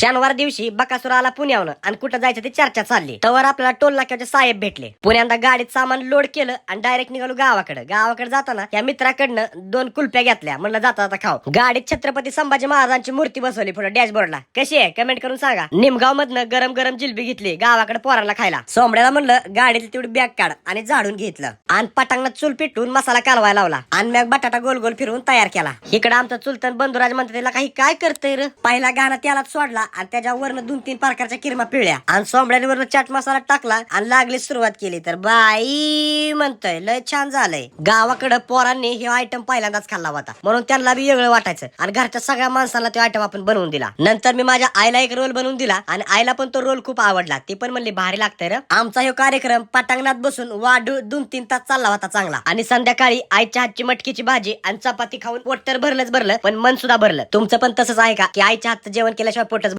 शनिवार दिवशी बकासूर आला पुण्यावनं आणि कुठं जायचं ते चर्चा चालली. तवर आपल्याला टोल नाक्याचे साहेब भेटले. पुण्यांदा गाडीत सामान लोड केलं आणि डायरेक्ट निघालो गावाकडे. गावाकडे जाताना या मित्राकडनं दोन कुल्प्या घेतल्या. म्हणलं जाता जाता खाऊ. गाडीत छत्रपती संभाजी महाराजांची मूर्ती बसवली पुढे डॅशबोर्डला कशी आहे? कमेंट करून सांगा. निमगाव मधनं गरम गरम जिलबी घेतली गावाकडे पोरांना खायला. सोमड्याला म्हणलं गाडीतली तेवढी बॅग काढ आणि झाडून घेतलं आणि पटांगणात चूल पिटून मसाला कालवायला लावला आणि मग बटाटा गोल गोल फिरवून तयार केला. इकडे आमचा चुलतन बंधुराज म्हणतात त्याला काही काय करतंय र? पहिला गाणं त्याला सोडला आणि त्याच्यावरनं दोन तीन प्रकारच्या किरमा पिळल्या. आणि सोमड्यांवरनं चाट मसाला टाकला आणि लागली सुरुवात केली. तर बाई म्हणतोय लय छान झालंय. गावाकडं पोरांनी हे आयटम पहिल्यांदाच खाल्ला होता. म्हणून त्यांना बी वेगळं वाटायचं. आणि घरच्या सगळ्या माणसांना तो आयटम आपण बनवून दिला. नंतर मी माझ्या आईला एक रोल बनवून दिला. आणि आईला पण तो रोल खूप आवडला. ती पण म्हणली भारी लागतंय र. आमचा हे कार्यक्रम पटांगणात बसून वाढू दोन तीन तास चालला होता चांगला. आणि संध्याकाळी आईच्या हातची मटकीची भाजी आणि चपाती खाऊन पोट तर भरलंच भरलं पण मन सुद्धा भरलं. तुमचं पण तसंच आहे का? की आईच्या हातचं जेवण केल्याशिवाय पोटच